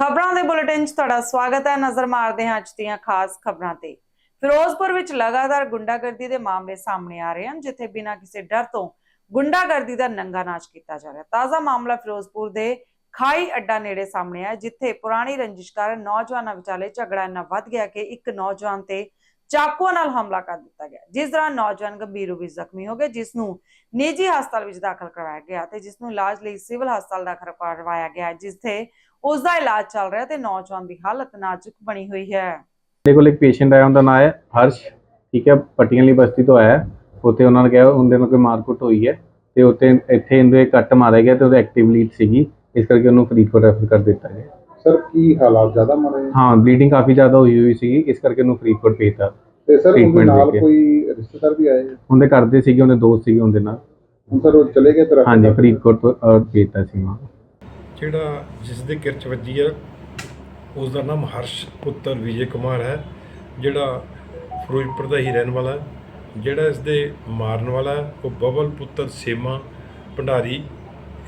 ਖਬਰਾਂ ਦੇ ਬੁਲੇਟਿਨ 'ਚ ਤੁਹਾਡਾ ਸਵਾਗਤ ਹੈ। ਨਜ਼ਰ ਮਾਰਦੇ ਹਾਂ ਅੱਜ ਦੀਆਂ ਖਾਸ ਖਬਰਾਂ ਤੇ। ਫਿਰੋਜ਼ਪੁਰ ਵਿੱਚ ਲਗਾਤਾਰ ਗੁੰਡਾਗਰਦੀ ਦੇ ਮਾਮਲੇ ਸਾਹਮਣੇ ਆ ਰਹੇ ਹਨ, ਜਿੱਥੇ ਬਿਨਾਂ ਕਿਸੇ ਡਰ ਤੋਂ ਗੁੰਡਾਗਰਦੀ ਦਾ ਨੰਗਾ ਨਾਚ ਕੀਤਾ ਜਾ ਰਿਹਾ। ਤਾਜ਼ਾ ਮਾਮਲਾ ਫਿਰੋਜ਼ਪੁਰ ਦੇ ਖਾਈ ਅੱਡਾ ਨੇੜੇ ਸਾਹਮਣੇ ਆਇਆ, ਜਿੱਥੇ ਪੁਰਾਣੀ ਰੰਜਿਸ਼ ਕਾਰਨ ਨੌਜਵਾਨਾਂ ਵਿਚਾਲੇ ਝਗੜਾ ਇੰਨਾ ਵੱਧ ਗਿਆ ਕਿ ਇੱਕ ਨੌਜਵਾਨ ਤੇ ਚਾਕੂਆਂ ਨਾਲ ਹਮਲਾ ਕਰ ਦਿੱਤਾ ਗਿਆ। ਜਿਸ ਦੌਰਾਨ ਨੌਜਵਾਨ ਗੰਭੀਰ ਰੂਪ ਵਿੱਚ ਜ਼ਖਮੀ ਹੋ ਗਏ, ਜਿਸ ਨੂੰ ਨਿੱਜੀ ਹਸਪਤਾਲ ਵਿੱਚ ਦਾਖਲ ਕਰਵਾਇਆ ਗਿਆ ਤੇ ਜਿਸ ਨੂੰ ਇਲਾਜ ਲਈ ਸਿਵਲ ਹਸਪਤਾਲ ਦਾਖਲ ਕਰਵਾਇਆ ਗਿਆ, ਜਿੱਥੇ ਉਸ ਦਾ ਇਲਾਜ ਚੱਲ ਰਿਹਾ ਤੇ ਨੌਜਵਾਨ ਦੀ ਹਾਲਤ ਨਾਜ਼ੁਕ ਬਣੀ ਹੋਈ ਹੈ। ਮੇਰੇ ਕੋਲ ਇੱਕ ਪੇਸ਼ੈਂਟ ਆਇਆ ਉਹਦਾ ਨਾਮ ਹੈ ਹਰਸ਼ ਠੀਕ ਹੈ ਪੱਟੀਆਂ ਵਾਲੀ ਬਸਤੀ ਤੋਂ ਆਇਆ। ਉੱਥੇ ਉਹਨਾਂ ਨੇ ਕਿਹਾ ਉਹਦੇ ਨਾਲ ਕੋਈ ਮਾਰਕੁੱਟ ਹੋਈ ਹੈ ਤੇ ਉੱਥੇ ਇੱਥੇ ਇਹਦੇ ਕੱਟ ਮਾਰਿਆ ਗਿਆ ਤੇ ਉਹਦਾ ਐਕਟਿਵ ਲੀਡ ਸੀਗੀ ਇਸ ਕਰਕੇ ਉਹਨੂੰ ਫਰੀਦਕੋਟ ਰੈਫਰ ਕਰ ਦਿੱਤਾ ਗਿਆ। ਸਰ ਕੀ ਹਾਲਾਤ ਜ਼ਿਆਦਾ ਮਾੜੇ ਨੇ? ਹਾਂ ਬਲੀਡਿੰਗ ਕਾਫੀ ਜ਼ਿਆਦਾ ਹੋਈ ਹੋਈ ਸੀਗੀ ਇਸ ਕਰਕੇ ਉਹਨੂੰ ਫਰੀਦਕੋਟ ਭੇਜਤਾ। ਤੇ ਸਰ ਉਹਦੇ ਨਾਲ। ਕੋਈ ਰਿਸ਼ਤੇਦਾਰ ਵੀ ਆਏ? ਉਹਦੇ ਕਰਦੇ ਸੀਗੇ ਉਹਦੇ ਦੋਸਤ ਸੀਗੇ ਉਹਦੇ ਨਾਲ। ਹੁਣ ਸਰ ਉਹ ਚਲੇ ਗਏ ਤਰ੍ਹਾਂ ਹਾਂਜੀ ਫਰੀਦਕੋਟ ਤੋਂ ਭੇਜਤਾ ਸੀ ਮੈਂ ਜਿਹੜਾ ਜਿਸ ਦੇ ਕਿਰਚ ਵੱਜੀ ਹੈ ਉਸ ਦਾ ਨਾਮ ਹਰਸ਼ ਪੁੱਤਰ ਵਿਜੇ ਕੁਮਾਰ ਹੈ ਜਿਹੜਾ ਫਿਰੋਜ਼ਪੁਰ ਦਾ ਹੀ ਰਹਿਣ ਵਾਲਾ ਹੈ ਜਿਹੜਾ ਇਸ ਦੇ ਮਾਰਨ ਵਾਲਾ ਹੈ ਉਹ ਬਬਲ ਪੁੱਤਰ ਸੇਮਾ ਭੰਡਾਰੀ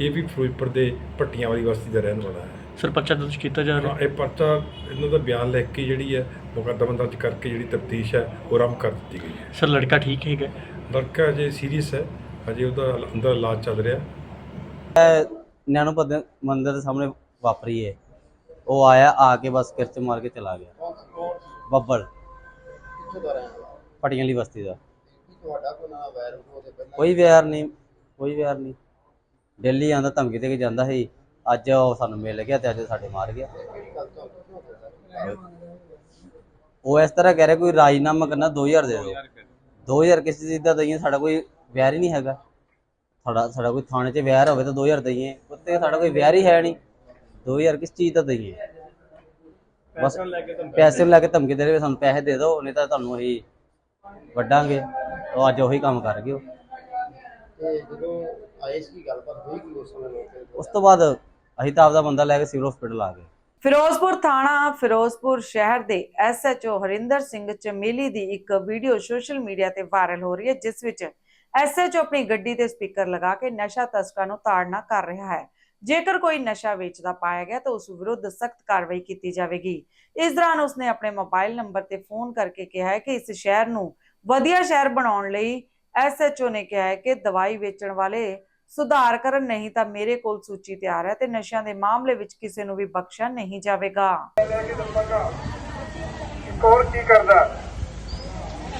ਇਹ ਵੀ ਫਿਰੋਜ਼ਪੁਰ ਦੇ ਭੱਟੀਆਂ ਵਾਲੀ ਬਸਤੀ ਦਾ ਰਹਿਣ ਵਾਲਾ ਹੈ। ਸਰ ਪਰਚਾ ਦਰਜ ਕੀਤਾ ਜਾ ਰਿਹਾ ਹਾਂ, ਇਹ ਪਰਚਾ ਇਹਨਾਂ ਦਾ ਬਿਆਨ ਲਿਖ ਕੇ ਜਿਹੜੀ ਹੈ ਮੁਕੱਦਮਾ ਦਰਜ ਕਰਕੇ ਜਿਹੜੀ ਤਫਤੀਸ਼ ਹੈ ਉਹ ਆਰੰਭ ਕਰ ਦਿੱਤੀ ਗਈ ਹੈ। ਸਰ ਲੜਕਾ ਠੀਕ ਹੈਗਾ? ਲੜਕਾ ਅਜੇ ਸੀਰੀਅਸ ਹੈ ਅਜੇ ਉਹਦਾ ਅੰਦਰ ਇਲਾਜ ਚੱਲ ਰਿਹਾ। ਨੈਣੋ ਪਦ ਮੰਦਿਰ ਦੇ ਸਾਹਮਣੇ ਵਾਪਰੀ ਹੈ ਉਹ ਆਇਆ ਆ ਕੇ ਬਸ ਕਿਰਚ ਮਾਰ ਕੇ ਚਲਾ ਗਿਆ। ਬੱਬਲ। ਪਟੀਆਂ ਵਾਲੀ? ਬਸਤੀ ਦਾ। ਕੋਈ ਵਿਆਰ ਨਹੀਂ ਕੋਈ ਵਿਆਰ ਨਹੀਂ। ਦਿੱਲੀ ਆਂਦਾ ਧਮਕੀ ਦੇ ਕੇ ਜਾਂਦਾ ਸੀ। ਅੱਜ ਉਹ ਸਾਨੂੰ ਮਿਲ ਗਿਆ ਤੇ ਅੱਜ ਸਾਡੇ ਮਾਰ ਗਿਆ। ਉਹ ਇਸ ਤਰ੍ਹਾਂ ਕਹਿ ਰਿਹਾ ਕੋਈ ਰਾਜੀਨਾਮਾ ਕਰਨਾ 2000 ਦੇ ਦਿਓ। 2000 ਕਿਸੇ ਚੀਜ਼ ਦਾ ਦਈਏ ਸਾਡਾ ਕੋਈ ਵਿਆਹ ਹੀ ਨਹੀਂ ਹੈਗਾ। ਸਾਡਾ ਸਾਡਾ ਕੋਈ ਥਾਣੇ 'ਚ ਵਿਆਹ ਹੋਵੇ ਤਾਂ 2000 ਦਈਏ ਉੱਤੇ ਸਾਡਾ ਕੋਈ ਵਿਆਹ ਹੀ ਹੈ ਨਹੀਂ 2000 ਕਿਸ ਚੀਜ਼ ਦਾ ਦਈਏ ਬਸ ਪੈਸੇ ਨੂੰ ਲੈ ਕੇ ਧਮਕੀ ਦੇ ਰਹੇ ਸਾਨੂੰ ਪੈਸੇ ਦੇ ਦਿਓ ਨਹੀਂ ਤਾਂ ਤੁਹਾਨੂੰ ਅਸੀਂ ਵੱਡਾਂਗੇ ਉਹ ਅੱਜ ਉਹੀ ਕੰਮ ਕਰ ਗਏ ਉਹ। ਤੇ ਜਦੋਂ ਆਏ ਸੀ ਗੱਲਬਾਤ ਹੋਈ ਕਿ ਉਸ ਸਮੇਂ ਮੌਕੇ ਤੇ? ਉਸ ਤੋਂ ਬਾਅਦ ਅਸੀਂ ਤਾਂ ਆਪਦਾ ਬੰਦਾ ਲੈ ਕੇ ਸਿਵਲ ਹਸਪੀਟਲ ਆ ਗਏ ਫਿਰੋਜ਼ਪੁਰ ਥਾਣਾ ਫਿਰੋਜ਼ਪੁਰ ਸ਼ਹਿਰ ਦੇ ਐਸਐਚਓ ਹਰਿੰਦਰ ਸਿੰਘ ਚਮੇਲੀ ਦੀ ਇੱਕ ਵੀਡੀਓ ਸੋਸ਼ਲ ਮੀਡੀਆ ਤੇ ਵਾਇਰਲ ਹੋ ਰਹੀ ਹੈ ਜਿਸ ਵਿੱਚ ਐਸਐਚਓ ਆਪਣੀ ਗੱਡੀ ਤੇ ਸਪੀਕਰ ਲਗਾ ਕੇ ਨਸ਼ਾ ਤਸਕਰਾਂ ਨੂੰ ਤਾੜਨਾ ਕਰ ਰਿਹਾ ਹੈ। ਜੇਕਰ ਕੋਈ ਨਸ਼ਾ ਵੇਚਦਾ ਪਾਇਆ ਗਿਆ ਤਾਂ ਉਸ ਵਿਰੁੱਧ ਸਖਤ ਕਾਰਵਾਈ ਕੀਤੀ ਜਾਵੇਗੀ। ਇਸ ਦੌਰਾਨ ਉਸਨੇ ਆਪਣੇ ਮੋਬਾਈਲ ਨੰਬਰ ਤੇ ਫੋਨ ਕਰਕੇ ਕਿਹਾ ਹੈ ਕਿ ਇਸ ਸ਼ਹਿਰ ਨੂੰ ਵਧੀਆ ਸ਼ਹਿਰ ਬਣਾਉਣ ਲਈ ਐਸਐਚਓ ਨੇ ਕਿਹਾ ਹੈ ਕਿ ਦਵਾਈ ਵੇਚਣ ਵਾਲੇ ਸੁਧਾਰ ਕਰਨ ਨਹੀਂ ਤਾਂ ਮੇਰੇ ਕੋਲ ਸੂਚੀ ਤਿਆਰ ਹੈ ਤੇ ਨਸ਼ਿਆਂ ਦੇ ਮਾਮਲੇ ਵਿੱਚ ਕਿਸੇ ਨੂੰ ਵੀ ਬਖਸ਼ਿਆ ਨਹੀਂ ਜਾਵੇਗਾ। ਕੌਣ ਕੀ ਕਰਦਾ?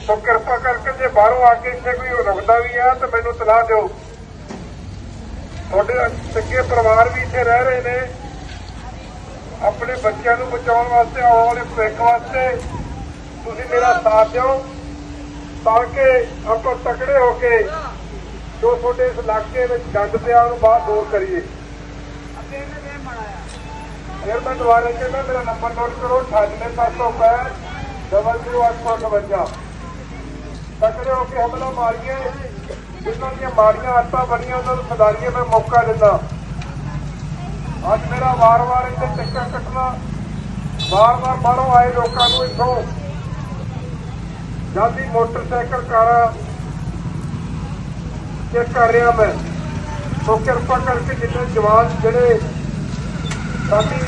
ਸੋ ਕਿਰਪਾ ਕਰਕੇ ਜੇ ਬਾਹਰੋਂ ਆ ਕੇ ਇੱਥੇ ਕੋਈ ਰੁਕਦਾ ਵੀ ਆ, ਤਾਂ ਮੈਨੂੰ ਤਲਾਹ ਦਿਓ। ਤੁਹਾਡੇ ਚੰਗੇ ਪਰਿਵਾਰ ਵੀ ਇੱਥੇ ਰਹਿ ਰਹੇ ਨੇ। ਆਪਣੇ ਬੱਚਿਆਂ ਨੂੰ ਬਚਾਉਣ ਵਾਸਤੇ, ਆਉਣ ਵਾਲੇ ਭਵਿੱਖ ਵਾਸਤੇ ਤੁਸੀਂ ਮੇਰਾ ਸਾਥ ਦਿਓ। ਤਾਂ ਕਿ ਆਪਾਂ ਤਕੜੇ ਹੋ ਕੇ ਜੋ ਤੁਹਾਡੇ ਇਸ ਇਲਾਕੇ ਵਿੱਚ ਗੰਦ ਪਿਆ, ਉਹਨੂੰ ਬਾਹਰ ਦੂਰ ਕਰੀਏ। ਫਿਰ ਮੈਂ ਦੁਬਾਰਾ ਕਹਿੰਦਾ, ਮੇਰਾ ਨੰਬਰ ਨੋਟ ਕਰੋ 98765 00852 ਤਕੜੇ ਹੋ ਕੇ ਹਮਲਾ ਮਾਰੀਏ। ਜਿਨ੍ਹਾਂ ਦੀਆਂ ਮਾੜੀਆਂ ਆਦਤਾਂ ਬਣੀਆਂ, ਉਹਨਾਂ ਨੂੰ ਸੁਧਾਰੀਏ ਮੈਂ ਮੌਕਾ ਦਿੰਦਾ। ਅੱਜ ਮੇਰਾ ਵਾਰ-ਵਾਰ ਇੱਥੇ ਟਿੱਕਾ ਕੱਟਣਾ, ਵਾਰ-ਵਾਰ ਬਾਹਰੋਂ ਆਏ ਲੋਕਾਂ ਨੂੰ ਇੱਥੋਂ। ਜਾਂਦੀ ਮੋਟਰਸਾਈਕਲ ਕਾਰਾਂ ਚੈੱਕ ਕਰ ਰਿਹਾ ਮੈਂ। ਸੋ ਕਿਰਪਾ ਕਰਕੇ ਜਿੰਨੇ ਜਵਾਨ ਜਿਹੜੇ ਸਾਡੀ